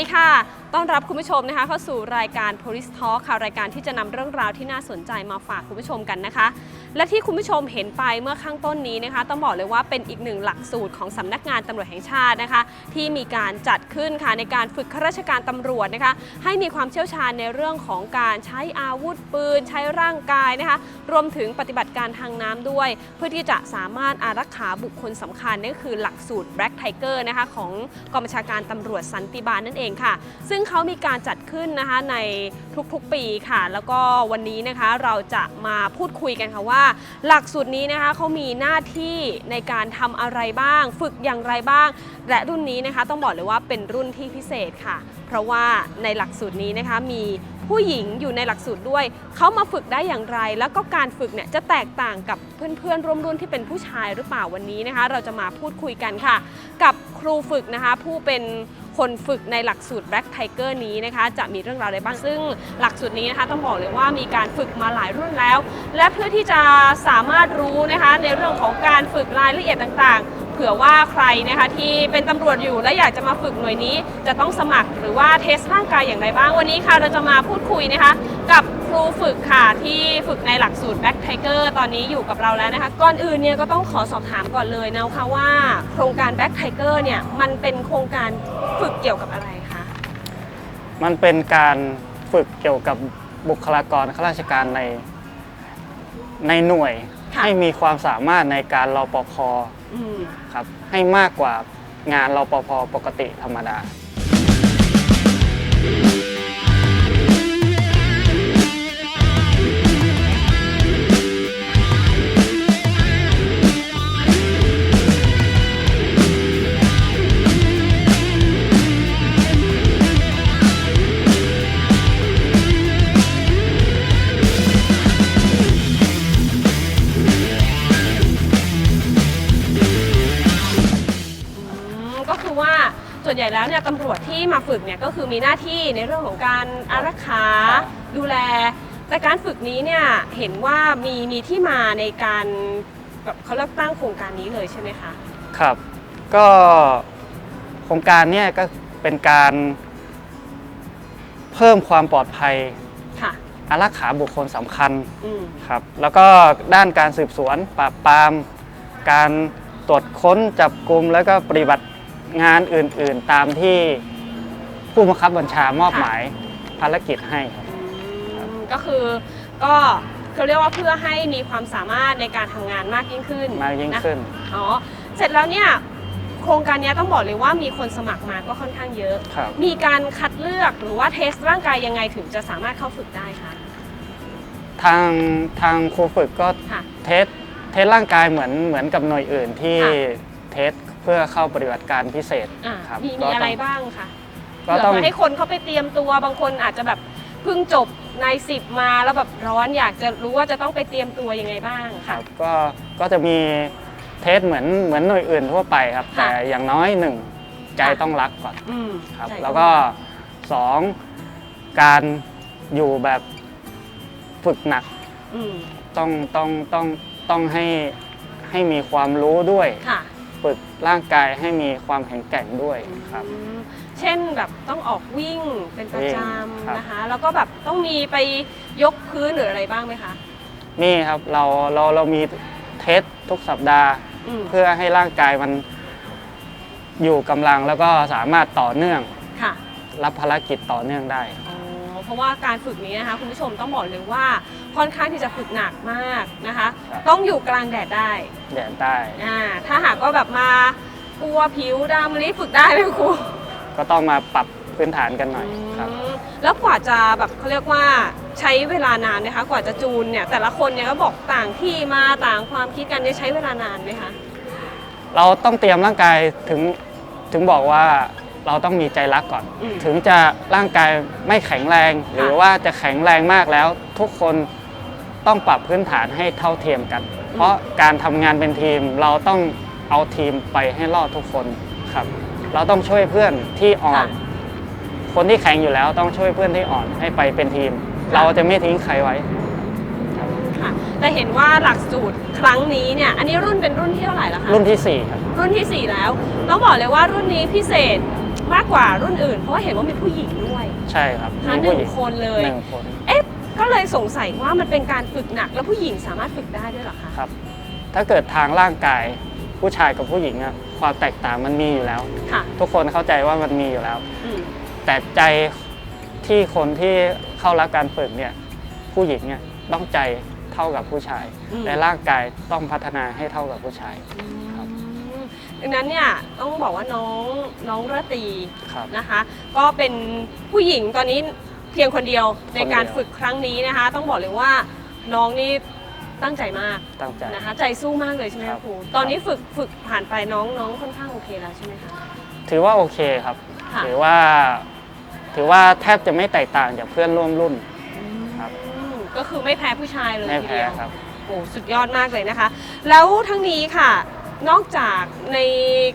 ดีค่ะ ต้อนรับคุณผู้ชมนะคะเข้าสู่รายการ Police Talk ค่ะ รายการที่จะนำเรื่องราวที่น่าสนใจมาฝากคุณผู้ชมกันนะคะ และที่คุณผู้ชมเห็นไปเมื่อข้างต้นนี้นะคะ ต้องบอกเลยว่าเป็นอีกหนึ่งหลักสูตรของสำนักงานตำรวจแห่งชาตินะคะ ที่มีการจัดขึ้นค่ะในการฝึกข้าราชการตำรวจนะคะ ให้มีความเชี่ยวชาญในเรื่องของการใช้อาวุธปืน ใช้ร่างกายนะคะ รวมถึงปฏิบัติการทางน้ำด้วย เพื่อที่จะสามารถอารักขาบุคคลสำคัญนั่นคือหลักสูตร Black Tiger นะคะของกองบัญชาการตำรวจสันติบาลนั่นเองค่ะ ซึ่งเขามีการจัดขึ้นนะคะในทุกๆปีค่ะ แล้วก็วันนี้นะคะเราจะมาพูดคุยกันค่ะว่าหลักสูตรนี้นะคะเขามีหน้าที่ในการทำอะไรบ้าง ฝึกอย่างไรบ้าง และรุ่นนี้นะคะต้องบอกเลยว่าเป็นรุ่นที่พิเศษค่ะ เพราะว่าในหลักสูตรนี้นะคะมีผู้หญิงอยู่ในหลักสูตรด้วย เขามาฝึกได้อย่างไร แล้วก็การฝึกเนี่ยจะแตกต่างกับเพื่อนๆร่วมรุ่นที่เป็นผู้ชายหรือเปล่าวันนี้นะคะ เราจะมาพูดคุยกันค่ะ กับครูฝึกนะคะผู้เป็น คนฝึกในหลักสูตร Black Tiger นี้นะคะ จะมีเรื่องราวอะไรบ้าง ซึ่งหลักสูตรนี้นะคะต้องบอกเลยว่ามีการฝึกมาหลายรุ่นแล้ว และเพื่อที่จะสามารถรู้นะคะในเรื่องของการฝึกรายละเอียดต่างๆ เผื่อว่าใครนะคะที่เป็นตำรวจอยู่และอยากจะมาฝึกหน่วยนี้ จะต้องสมัครหรือว่าเทสร่างกายอย่างไรบ้างวันนี้ค่ะเราจะมาพูดคุยนะคะกับ ครูฝึกค่ะที่ฝึกในหลักสูตร Black Tiger ตอนนี้อยู่กับเราแล้วนะคะ ก่อนอื่นเนี่ยก็ต้องขอสอบถามก่อนเลยนะคะว่าโครงการ Black Tiger เนี่ยมันเป็นโครงการฝึกเกี่ยวกับอะไรคะมันเป็นการฝึกเกี่ยวกับบุคลากรข้าราชการในในหน่วย ค่ะให้มีความสามารถในการรอปภอืม ครับให้มากกว่างานรอปภปกติธรรมดา แล้วเนี่ยตำรวจที่มาฝึกเนี่ยก็คือมีหน้าที่ในเรื่องของการอารักขาดูแล แต่การฝึกนี้เนี่ยเห็นว่ามีมีที่มาในการแบบเขาเรียกตั้งโครงการนี้เลยใช่ไหมคะครับ ก็โครงการเนี้ก็เป็นการเพิ่มความปลอดภัยค่ะอารักขาบุคคลสำคัญอืมครับ แล้วก็ด้านการสืบสวนปราบปราม การตรวจค้นจับกลุ่มแล้วก็ปฏิบัติ งานอื่นๆตามที่ผู้บังคับบัญชามอบหมายภารกิจให้ครับอืมก็คือก็เขาเรียกว่าเพื่อให้มีความสามารถในการทำงานมากยิ่งขึ้นมากยิ่งนะขึ้น อ๋อเสร็จแล้วเนี่ยโครงการเนี้ยต้องบอกเลยว่ามีคนสมัครมาก็ค่อนข้างเยอะ ครับ มีการคัดเลือกหรือว่าเทสร่างกายยังไงถึงจะสามารถเข้าฝึกได้คะทางทางครูฝึกก็ค่ะ เทสเทสร่างกายเหมือนเหมือนกับหน่วยอื่นที่ค่ะ เทส เพื่อเข้าปฏิบัติการพิเศษอ่าครับมีก็มีต้อะไรบ้างคะก็เผื่ต้องอให้คนเขาไปเตรียมตัวบางคนอาจจะแบบเพิ่งจบในสิบมาแล้วแบบร้อนอยากจะรู้ว่าจะต้องไปเตรียมตัวยังไงบ้างคค่ะ รับก็ก็จะมีเทสเหมือนเหมือนหน่วยอื่นทั่วไปครับ ค่ะแต่อย่างน้อยหนึ่งใจค่ะ ต้องรักก่อนอืมครับ ใช่แล้วก็สองการอยู่แบบฝึกหนักอืมต้องต้องต้องต้องให้ให้มีความรู้ด้วย ค่ะ ฝึกร่างกายให้มีความแข็งแกร่งด้วยครับ อืมเช่นแบบต้องออกวิ่งเป็นประจวิ่งครับำนะคะ แล้วก็แบบต้องมีไปยกพื้นหรืออะไรบ้างไหมคะนี่ครับเราเราเรามีเทสทุกสัปดาห์ อืมเพื่อให้ร่างกายมันอยู่กำลังแล้วก็สามารถต่อเนื่องค่ะ รับภารกิจต่อเนื่องได้อ๋อ เพราะว่าการฝึกนี้นะคะคุณผู้ชมต้องบอกเลยว่าค่อนข้างที่จะฝึกหนักมากนะคะ ครับ ต้องอยู่กลางแดดได้แดดได้อ่าถ้าหากว่าแบบมากลัวผิวดำนี่ฝึกได้ไหมครูก็ต้องมาปรับพื้นฐานกันหน่อยครับ อืมแล้วกว่าจะแบบเขาเรียกว่าใช้เวลานานนะคะ กว่าจะจูนเนี่ยแต่ละคนเนี่ยก็บอกต่างที่มาต่างความคิดกันเนี่ยใช้เวลานานไหมคะ เราต้องเตรียมร่างกายถึงถึงบอกว่า เราต้องมีใจรักก่อน อืม ถึงจะร่างกายไม่แข็งแรง หรือว่าจะแข็งแรงมากแล้ว ทุกคนต้องปรับพื้นฐานให้เท่าเทียมกัน เพราะการทำงานเป็นทีมเราต้องเอาทีมไปให้รอดทุกคนครับ เราต้องช่วยเพื่อนที่อ่อนค่ะคนที่แข็งอยู่แล้วต้องช่วยเพื่อนที่อ่อนให้ไปเป็นทีมค่ะเราจะไม่ทิ้งใครไว้ ค่ะแต่เห็นว่าหลักสูตรครั้งนี้เนี่ย อันนี้รุ่นเป็นรุ่นที่เท่าไหร่แล้วคะรุ่นที่4ครับ รุ่นที่ 4 แล้ว ต้องบอกเลยว่ารุ่นนี้พิเศษ มากกว่ารุ่นอื่น เพราะว่าเห็นว่ามีผู้หญิงด้วยใช่ครับนะคะหผู้นึ่หงญิงคนเลย หนึ่งคนเอ๊ะ ก็เลยสงสัยว่ามันเป็นการฝึกหนัก แล้วผู้หญิงสามารถฝึกได้ด้วยเหรอคะครับ ถ้าเกิดทางร่างกายผู้ชายกับผู้หญิงอะความแตกต่างมันมีอยู่แล้ว ค่ะทุกคนเข้าใจว่ามันมีอยู่แล้ว อืมแต่ใจที่คนที่เข้ารับการฝึกเนี่ยผู้หญิงเนี่ยต้องใจเท่ากับผู้ชาย อืมและร่างกายต้องพัฒนาให้เท่ากับผู้ชายครับอืม ดังนั้นเนี่ยต้องบอกว่าน้องน้องระตรีครับ นะคะ ก็เป็นผู้หญิงตอนนี้เพียงคนเดียวในการคนเดียวฝึกครั้งนี้นะคะ ต้องบอกเลยว่าน้องนี่ตั้งใจมากตั้งใจ นะคะ ใจสู้มากเลยใช่ไหมครัคะบครูตอนนี้ฝึกฝึกผ่านไปน้องน้องค่อนข้างโอเคแล้วใช่ไหมคะถือว่าโอเคครับ ค่ะถือว่า ถือว่าแทบจะไม่แตกต่างจากเพื่อนร่วมรุ่น ครับ อืมก็คือไม่แพ้ผู้ชายเลยไม่ทีแพ้เดียว ครับ โอ้สุดยอดมากเลยนะคะ แล้วทั้งนี้ค่ะ นอกจากใน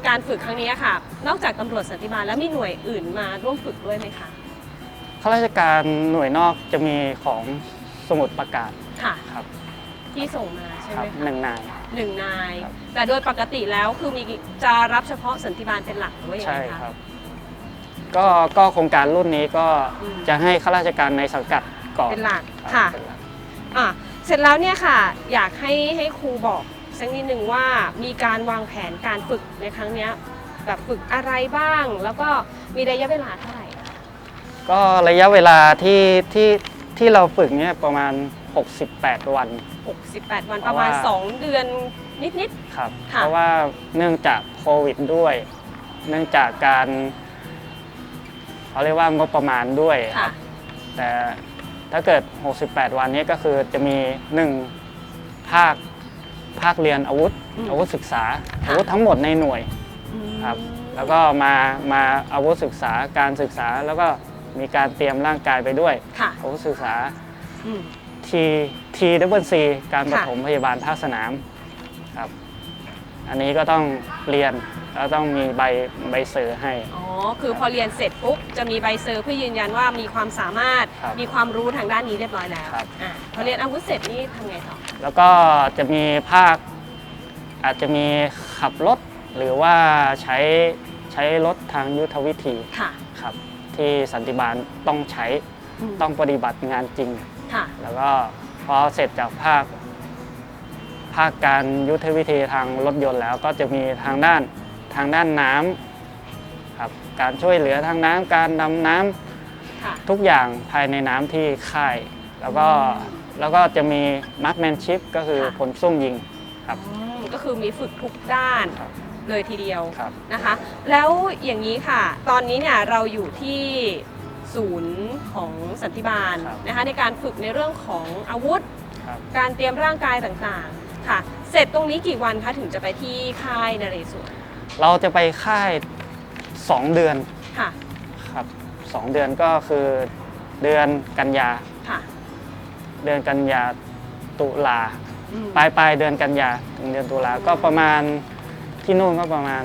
การฝึกครั้งนี้ค่ะ นอกจากตำรวจสันติบาลแล้วมีหน่วยอื่นมาร่วมฝึกด้วยไหมคะข้าราชการหน่วยนอกจะมีของสมุดประกาศค่ะ ครับที่ส่งมาใช่คไหรัมบคะหนึ่งนาย หนึ่งนาย ครับ แต่โดยปกติแล้วคือมีจะรับเฉพาะสันติบาลเป็นหลักหรือว่าอย่างใช่ไรคะ ครับ ก็ก็โครงการรุ่นนี้ก็อืม จะให้ข้าราชการในสังกัดก่อนเป็นหลักรับค่ะ เป็นหลัก อะเสร็จแล้วเนี่ยค่ะ อยากให้ให้ครูบอก สักนิดหนึ่งว่ามีการวางแผนการฝึกในครั้งเนี้ยแบบฝึกอะไรบ้าง แล้วก็มีระยะเวลาเท่าไหร่ก็ระยะเวลาที่ที่ที่เราฝึกเนี่ยประมาณ 68 วัน 68 วันเพประราะมาณว่า 2 เดือนนิด ครับ ค่ะ เพราะว่าเนื่องจากโควิดด้วย เนื่องจากการเขาเรียกว่างบประมาณด้วย ๆคค่ะรับแต่ถ้าเกิด 68 วันนี้ก็คือจะมี 1 ภาค ภาคเรียนอาวุธ อืม อาวุธศึกษาค่ะอาวุธทั้งหมดในหน่วย อืมครับ แล้วก็มามาอาวุธศึกษาการศึกษาแล้วก็มีการเตรียมร่างกายไปด้วย ค่ะอาวุธศึกษา อืมทีทีดับเบิลซีการปค่ะ ฐมพยาบาลภาคสนามครับ อันนี้ก็ต้องเรียนแล้วต้องมีใบใบเซอร์ให้ อ๋อ คือพอเรียนเสร็จปุ๊บจะมีใบเซอร์เพื่อยืนยันว่ามีความสามารถ ครับมีความรู้ทางด้านนี้เรียบร้อยแล้วครับ อะพอเรียนอาวุธเสร็จนี่ทำไงต่อ แล้วก็จะมีภาค อาจจะมีขับรถ หรือว่าใช้ใช้รถทางยุทธวิธีค่ะ ครับ ที่สันติบาลต้องใช้มต้องปฏิบัติงานจริง ค่ะ แล้วก็พอเสร็จจากภาค ภาคการยุทธวิธีทางรถยนต์แล้วก็จะมีทางด้านทางด้านน้ำครับการช่วยเหลือทางน้ำการดำน้ำ ค่ะ ทุกอย่างภายในน้ำที่ค่าย แล้วก็ แล้วก็จะมีมาร์ m แมนชิพก็คือค่ะผลซุ่มยิงครับ อืมก็คือมีฝึกทุกด้านครับ เลยทีเดียวครับ นะคะ แล้วอย่างนี้ค่ะ ตอนนี้เนี่ยเราอยู่ที่ศูนย์ของสันติบาลครับ นะคะในการฝึกในเรื่องของอาวุธ ครับ การเตรียมร่างกายต่างๆ ค่ะ เสร็จตรงนี้กี่วันคะถึงจะไปที่ค่ายนเรศวรเราจะไปค่าย 2 เดือนค่ะ ครับสองเดือนก็คือเดือนกันยาค่ะ เดือนกันยาตุลาอืมปลายปลายเดือนกันยาถึงเดือนตุลาก็ประมาณที่นู่นก็ประมาณ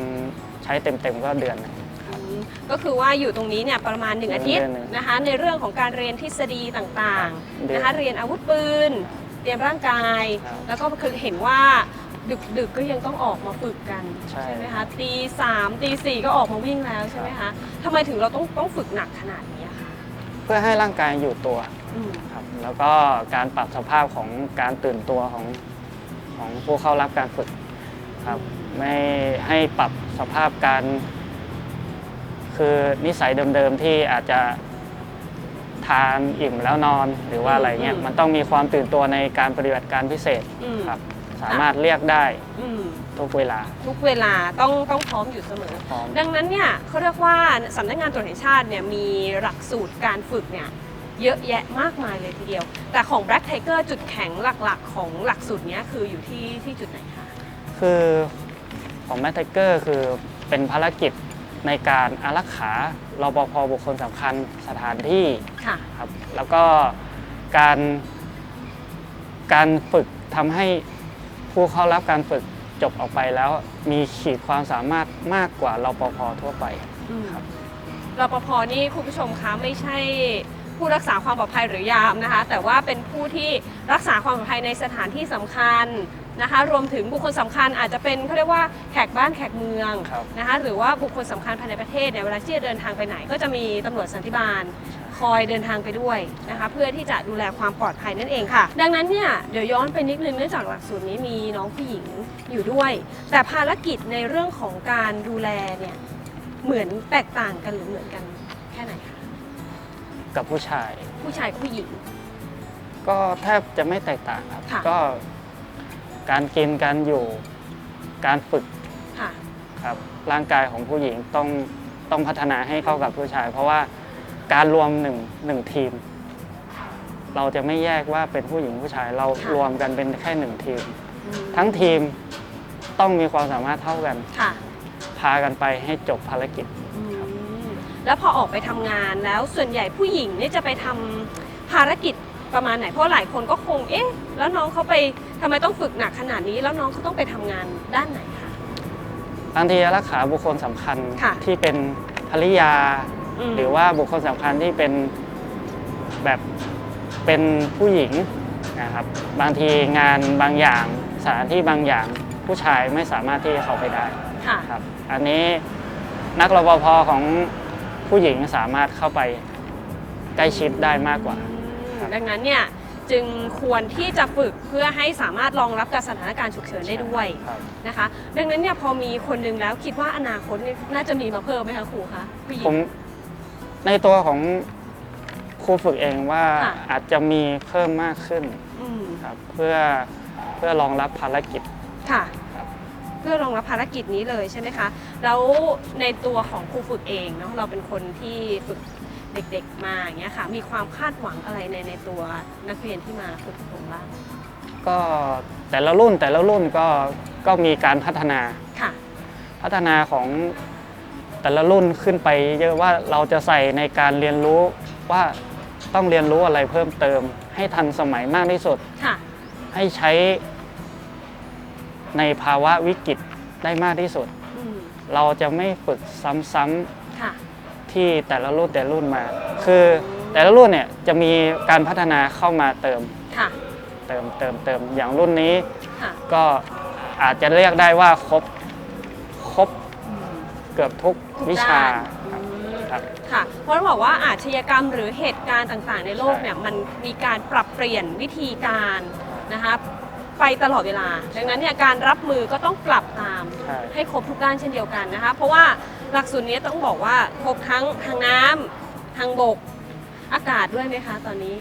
ใช้เต็มๆก็เดือนหนึ่งอืมก็คือว่าอยู่ตรงนี้เนี่ยประมาณ 1 อาทิตย์เดือนหนึ่งนะคะในเรื่องของการเรียนทฤษฎีต่างเดืๆอนนะคะเรียนอาวุธปืนเตรียมร่างกายครับแล้วก็คือเห็นว่าดึกดึกๆก็ยังต้องออกมาฝึกกันใช่ไหมคะตีสามตีสี่ก็ออกมาวิ่งแล้วใช่ไหมคะทำไมถึงเราต้องต้องฝึกหนักขนาดนี้อะคะเพื่อให้ร่างกายอยู่ตัวอืม ครับแล้วก็การปรับสภาพของการตื่นตัวของของผู้เข้ารับการฝึกครับไม่ให้ปรับสภาพการ คือนิสัยเดิมๆที่อาจจะทานอิ่มแล้วนอนหรือว่าอะไรเงี้ยอืมมันต้องมีความตื่นตัวในการปฏิบัติการพิเศษอืม ครับ สามารถเรียกได้อืมทุกเวลาทุกเวลาต้องต้องพร้อมอยู่เสมอ พร้อม ดังนั้นเนี่ยเขาเรียกว่าสำนักงานตรวจแห่งชาติเนี่ยมีหลักสูตรการฝึกเนี่ย เยอะแยะมากมายเลยทีเดียว แต่ของ Black Tiger จุดแข็งหลักๆ ของหลักสูตรเนี้ยคืออยู่ที่ที่จุดไหนคะ คือของแมทเกอร์คือเป็นภารกิจในการอารักขารปภบุคคลสำคัญสถานที่ค่ะครับแล้วก็การการฝึกทำให้ผู้เข้ารับการฝึกจบออกไปแล้วมีขีดความสามารถมากกว่ารปภทั่วไปอืมครับรปภนี่คุณผู้ชมคะไม่ใช่ ผู้รักษาความปลอดภัยหรือยามนะคะ แต่ว่าเป็นผู้ที่รักษาความปลอดภัยในสถานที่สำคัญนะคะ รวมถึงบุคคลสำคัญอาจจะเป็นเขาเรียกว่าแขกบ้านแขกเมืองนะคะ หรือว่าบุคคลสำคัญภายในประเทศเนี่ยเวลาที่จะเดินทางไปไหน ก็จะมีตำรวจสันติบาลคอยเดินทางไปด้วยนะคะ เพื่อที่จะดูแลความปลอดภัยนั่นเองค่ะ ดังนั้นเนี่ยเดี๋ยวย้อนไปนิดนึงเนื่องจากหลักสูตรนี้มีน้องผู้หญิงอยู่ด้วย แต่ภารกิจในเรื่องของการดูแลเนี่ยเหมือนแตกต่างกันหรือเหมือนกัน กับผู้ชาย ผู้ชายกับผู้หญิง ก็แทบจะไม่แตกต่างครับ ค่ะ ก็การกินการอยู่การฝึกค่ะ ครับ ร่างกายของผู้หญิงต้องต้องพัฒนาให้เข้ากับผู้ชาย เพราะว่าการรวมหนึ่งหนึ่งทีม เราจะไม่แยกว่าเป็นผู้หญิงผู้ชายเราค่ะ รวมกันเป็นแค่หนึ่งทีม อืมทั้งทีมต้องมีความสามารถเท่ากัน ค่ะ พากันไปให้จบภารกิจอืม แล้วพอออกไปทำงานแล้วส่วนใหญ่ผู้หญิงเนี่ยจะไปทำภารกิจประมาณไหนเพราะหลายคนก็คงเอ๊ะแล้วน้องเขาไปทำไมต้องฝึกหนักขนาดนี้ แล้วน้องเขาต้องไปทำงานด้านไหนคะบางทีรักษาบุคคลสำคัญค่ะที่เป็นภริยามหรือว่าบุคคลสำคัญที่เป็นแบบเป็นผู้หญิงนะครับบางทีงานบางอย่างสถานที่บางอย่างผู้ชายไม่สามารถที่จะเข้าไปได้ค่ะครับอันนี้นักรปภของ ผู้หญิงสามารถเข้าไปใกล้ชิดได้มากกว่าครับดังนั้นเนี่ยจึงควรที่จะฝึกเพื่อให้สามารถรองรับกับสถานการณ์ฉุกเฉินได้ด้วยครับนะคะ ดังนั้นเนี่ยพอมีคนหนึ่งแล้วคิดว่าอนาคตเนี่ยน่าจะมีมาเพิ่มไหมคะครูคะผู้หญิผงมในตัวของครูฝึกเองว่าค่ะอาจจะมีเพิ่มมากขึ้นอืมครับเพื่อเพื่อรองรับภารกิจค่ะครับเพื่อรองรับภารกิจนี้เลยใช่ไหมคะ แล้วในตัวของครูฝึกเองเนาะเราเป็นคนที่ฝึกเด็กๆมาอย่างเงี้ยค่ะ มีความคาดหวังอะไรในในตัวนักเรียนที่มาฝึกอบรมบ้างก็แต่ละรุ่นแต่ละรุ่นก็ก็มีการพัฒนาค่ะ พัฒนาของแต่ละรุ่นขึ้นไป เยอะว่าเราจะใส่ในการเรียนรู้ว่าต้องเรียนรู้อะไรเพิ่มเติม ให้ทันสมัยมากที่สุด ค่ะ ให้ใช้ ในภาวะวิกฤตได้มากที่สุดอืมเราจะไม่ฝึกซ้ำค่ะๆที่แต่ละรุ่นแต่ละรุ่นมา คือแต่ละรุ่นเนี่ยจะมีการพัฒนาเข้ามาเติมค่ะเติมเติมเติมอย่างรุ่นนี้ค่ะก็อาจจะเรียกได้ว่าครบครบเกือบทุกทุกวิชาด้านครับอืมครับค่ะ เพราะต้องบอกว่าอาชญากรรมหรือเหตุการณ์ต่างๆ ในโลกใช่เนี่ยมันมีการปรับเปลี่ยนวิธีการนะคะ ไปตลอดเวลา ดังนั้นเนี่ยการรับมือก็ต้องปรับตามใช่ ให้ครบทุกด้านเช่นเดียวกันนะคะ เพราะว่าหลักสูตรนี้ต้องบอกว่าครบทั้งทางน้ำทางบก อากาศด้วยไหมคะตอนนี้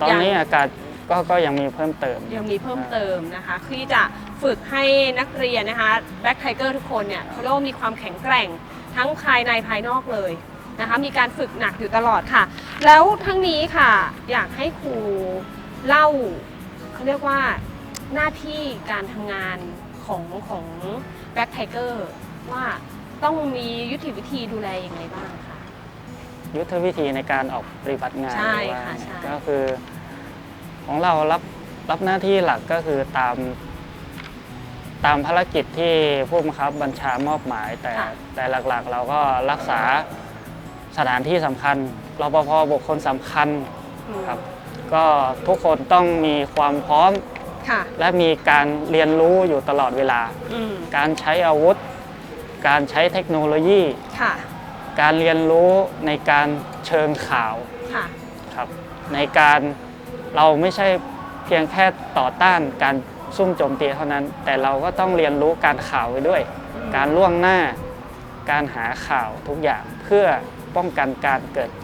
ตอนนี้อากาศก็ก็ยังมีเพิ่มเติม ยังมีเพิ่มเติมนะคะที่จะฝึกให้นักเรียนนะคะแบ็คไทเกอร์ทุกคนเนี่ยเขาเรียกว่ามีความแข็งแกร่งทั้งภายในภายนอกเลยนะคะมีการฝึกหนักอยู่ตลอดค่ะ แล้วทั้งนี้ค่ะ อยากให้ครูเล่า เขาเรียกว่าหน้าที่การทำงานของของแบ็คไทเกอร์ว่าต้องมียุทธวิธีดูแลอย่างไรบ้างคะ ยุทธวิธีในการออกปฏิบัติงานใช่หรือว่าค่ะใช่ ก็คือ ของเรารับรับหน้าที่หลักก็คือตาม ตามภารกิจที่ผู้บังคับบัญชามอบหมาย แต่แต่หลักๆ เราก็รักษาสถานที่สำคัญรปภบุคคลสำคัญ อืมครับ ก็ทุกคนต้องมีความพร้อม ค่ะ และมีการเรียนรู้อยู่ตลอดเวลา อืมการใช้อาวุธ การใช้เทคโนโลยี ค่ะ การเรียนรู้ในการเชิงข่าวค่ะ ครับ ในการเราไม่ใช่เพียงแค่ต่อต้านการซุ่มโจมตีเท่านั้น แต่เราก็ต้องเรียนรู้การข่าวไปด้วย การล่วงหน้า การหาข่าวทุกอย่างเพื่อป้องกันการเกิดอืม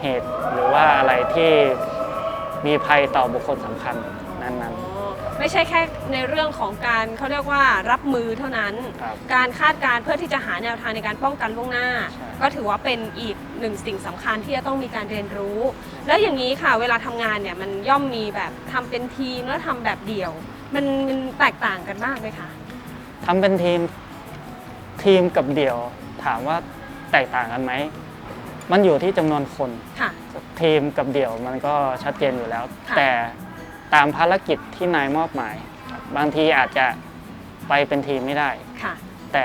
เหตุหรือว่าอะไรที่มีภัยต่อบุคคลสำคัญนั้นอ๋อไม่ใช่แค่ในเรื่องของการเขาเรียกว่ารับมือเท่านั้นๆครับการคาดการณ์เพื่อที่จะหาแนวทางในการป้องกันล่วงหน้า ใช่ ก็ถือว่าเป็นอีกหนึ่งสิ่งสำคัญที่จะต้องมีการเรียนรู้ แล้วอย่างนี้ค่ะ เวลาทำงานเนี่ยมันย่อมมีแบบทำเป็นทีมแล้วทำแบบเดี่ยว มันมันแตกต่างกันมากไหมคะทำเป็นทีมทีมกับเดี่ยว ถามว่าแตกต่างกันไหม มันอยู่ที่จำนวนคน ค่ะ ทีมกับเดี่ยวมันก็ชัดเจนอยู่แล้ว ค่ะ แต่ตามภารกิจที่นายมอบหมายครับบางทีอาจจะไปเป็นทีมไม่ได้ ค่ะแต่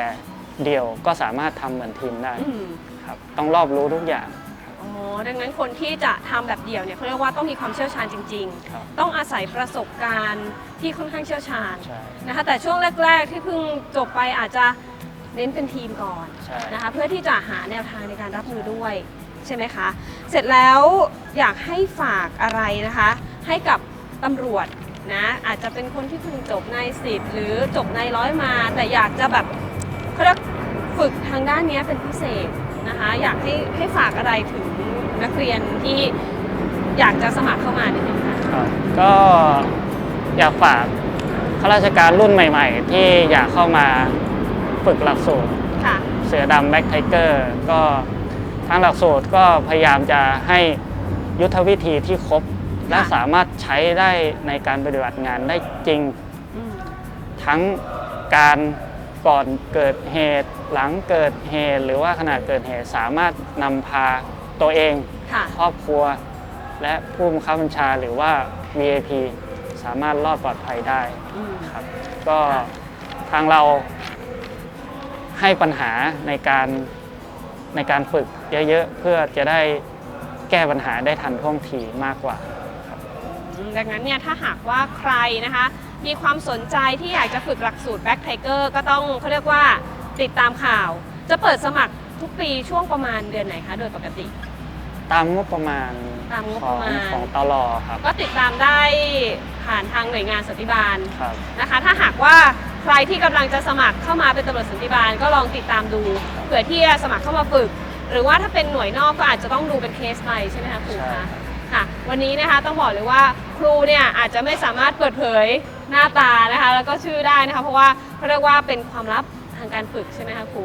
เดี่ยวก็สามารถทำเหมือนทีมได้อืมครับต้องรอบรู้ทุกอย่าง อ๋อดังนั้นคนที่จะทำแบบเดี่ยวเนี่ยเขาเรียกว่าต้องมีความเชี่ยวชาญจริง ครับ ๆ ต้องอาศัยประสบการณ์ที่ค่อนข้างเชี่ยวชาญใช่ นะคะแต่ช่วงแรก ๆ ที่เพิ่งจบไปอาจจะ เน้นเป็นทีมก่อนใช่ นะคะเพื่อที่จะหาแนวทางในการรับมือด้วยใช่ไหมคะ เสร็จแล้วอยากให้ฝากอะไรนะคะ ให้กับตำรวจนะอาจจะเป็นคนที่เพิ่งจบในสิบหรือจบในร้อยมา แต่อยากจะแบบเขาเรียกฝึกทางด้านเนี้ยเป็นพิเศษนะคะ อยากให้ให้ฝากอะไรถึงนักเรียนที่อยากจะสมัครเข้ามานิดนึงค่ะ ครับก็อยากฝากข้าราชการรุ่นใหม่ ๆ ที่อยากเข้ามา ฝึกหลักสูตรค่ะ เสือดำแบ็คไทเกอร์ก็ทางหลักสูตรก็พยายามจะให้ยุทธวิธีที่ครบ และค่ะ สามารถใช้ได้ในการปฏิบัติงานได้จริง อืมทั้งการก่อนเกิดเหตุ หลังเกิดเหตุ หรือว่าขณะเกิดเหตุสามารถนำพาตัวเอง ค่ะ ครอบครัว และผู้บังคับบัญชาหรือว่า VIP สามารถรอดปลอดภัยได้ อืม ครับก็ค่ะทางเรา ให้ปัญหาในการในการฝึกเยอะๆ เพื่อจะได้แก้ปัญหาได้ทันท่วงทีมากกว่า ดังนั้นเนี่ยถ้าหากว่าใครนะคะ มีความสนใจที่อยากจะฝึกหลักสูตร Back Tiger ก็ต้องเขาเรียกว่าติดตามข่าว จะเปิดสมัครทุกปีช่วงประมาณเดือนไหนคะโดยปกติ ตามงบประมาณตามงบขปองระมาณของตลอครับ ก็ติดตามได้ผ่านทางหน่วยงานสันติบาลครับ นะคะ ถ้าหากว่า ใครที่กำลังจะสมัครเข้ามาเป็นตำรวจสันติบาลก็ลองติดตามดูเผื่อที่จะสมัครเข้ามาฝึก หรือว่าถ้าเป็นหน่วยนอกก็อาจจะต้องดูเป็นเคสไปใช่ไหมคะครูใช่คะค่ะ วันนี้นะคะต้องบอกเลยว่าครูเนี่ยอาจจะไม่สามารถเปิดเผยหน้าตานะคะ แล้วก็ชื่อได้นะคะ เพราะว่าเขาเรียกว่าเป็นความลับทางการฝึกใช่ไหมคะครู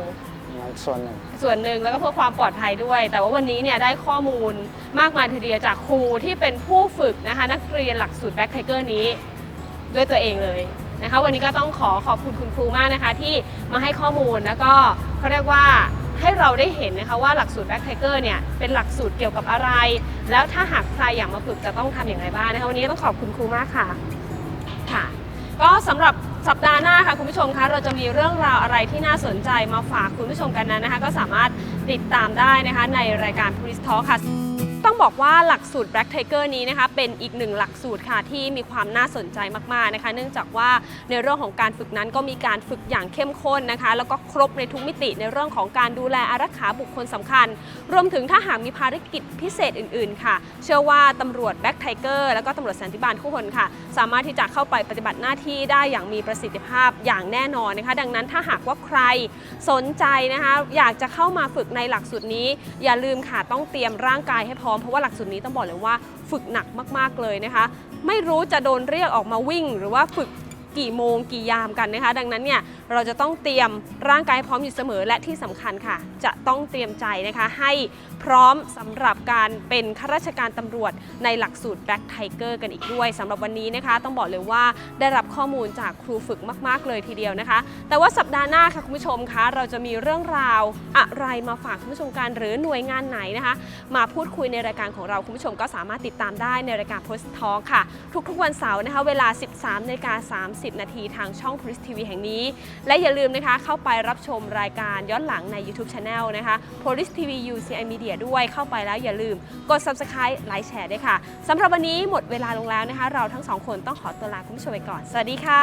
มันส่วนหนึ่งส่วนหนึ่งแล้วก็เพื่อความปลอดภัยด้วย แต่ว่าวันนี้เนี่ยได้ข้อมูลมากมายทีเดียวจากครูที่เป็นผู้ฝึกนะคะ นักเรียนหลักสูตรแบ็คไทเกอร์นี้ด้วยตัวเองเลย นะคะวันนี้ก็ต้องขอขอบคุณคุณครูมากนะคะ ที่มาให้ข้อมูลแล้วก็เขาเรียกว่าให้เราได้เห็นนะคะว่าหลักสูตรแบ็คไทเกอร์เนี่ยเป็นหลักสูตรเกี่ยวกับอะไร แล้วถ้าหากใครอยากมาฝึกจะต้องทำอย่างไรบ้างนะคะวันนี้ต้องขอบคุณครูมากค่ะค่ะ ก็สำหรับสัปดาห์หน้าค่ะคุณผู้ชมคะเราจะมีเรื่องราวอะไรที่น่าสนใจมาฝากคุณผู้ชมกันนั้นนะคะ ก็สามารถติดตามได้นะคะในรายการ Police Talk ค่ะ ต้องบอกว่าหลักสูตร Black Tiger นี้นะคะเป็นอีกหนึ่งหลักสูตรค่ะที่มีความน่าสนใจมากๆนะคะ เนื่องจากว่าในเรื่องของการฝึกนั้นก็มีการฝึกอย่างเข้มข้นนะคะ แล้วก็ครบในทุกมิติในเรื่องของการดูแลอารักขาบุคคลสำคัญ รวมถึงถ้าหากมีภารกิจพิเศษอื่นๆ ค่ะ เชื่อว่าตำรวจ Black Tiger แล้วก็ตำรวจสันติบาลคู่คนค่ะ สามารถที่จะเข้าไปปฏิบัติหน้าที่ได้อย่างมีประสิทธิภาพอย่างแน่นอนนะคะ ดังนั้นถ้าหากว่าใครสนใจนะคะ อยากจะเข้ามาฝึกในหลักสูตรนี้ อย่าลืมค่ะต้องเตรียมร่างกายให้พร้อมเพราะว่าหลักสูตรนี้ต้องบอกเลยว่าฝึกหนักมากๆเลยนะคะ ไม่รู้จะโดนเรียกออกมาวิ่ง หรือว่าฝึก กี่โมงกี่ยามกันนะคะ ดังนั้นเนี่ยเราจะต้องเตรียมร่างกายพร้อมอยู่เสมอและที่สำคัญค่ะ จะต้องเตรียมใจนะคะให้พร้อมสำหรับการเป็นข้าราชการตำรวจในหลักสูตร Black Tiger กันอีกด้วยสำหรับวันนี้นะคะ ต้องบอกเลยว่าได้รับข้อมูลจากครูฝึกมาก ๆ เลยทีเดียวนะคะ แต่ว่าสัปดาห์หน้าค่ะคุณผู้ชมคะเราจะมีเรื่องราวอะไรมาฝากคุณผู้ชมกันหรือหน่วยงานไหนนะคะ มาพูดคุยในรายการของเราคุณผู้ชมก็สามารถติดตามได้ในรายการ Post Talk ค่ะ ทุกๆวันเสาร์นะคะ เวลา 13นาฬิกา30นาทีทางช่อง Police TV แห่งนี้ และอย่าลืมนะคะเข้าไปรับชมรายการย้อนหลังใน YouTube Channel นะคะ Police TV UCI Media ด้วยเข้าไปแล้วอย่าลืมกด Subscribe ไลค์แชร์ด้วยค่ะสำหรับวันนี้หมดเวลาลงแล้วนะคะ เราทั้งสองคนต้องขอตัวลาคุณผู้ชมไปก่อน สวัสดีค่ะ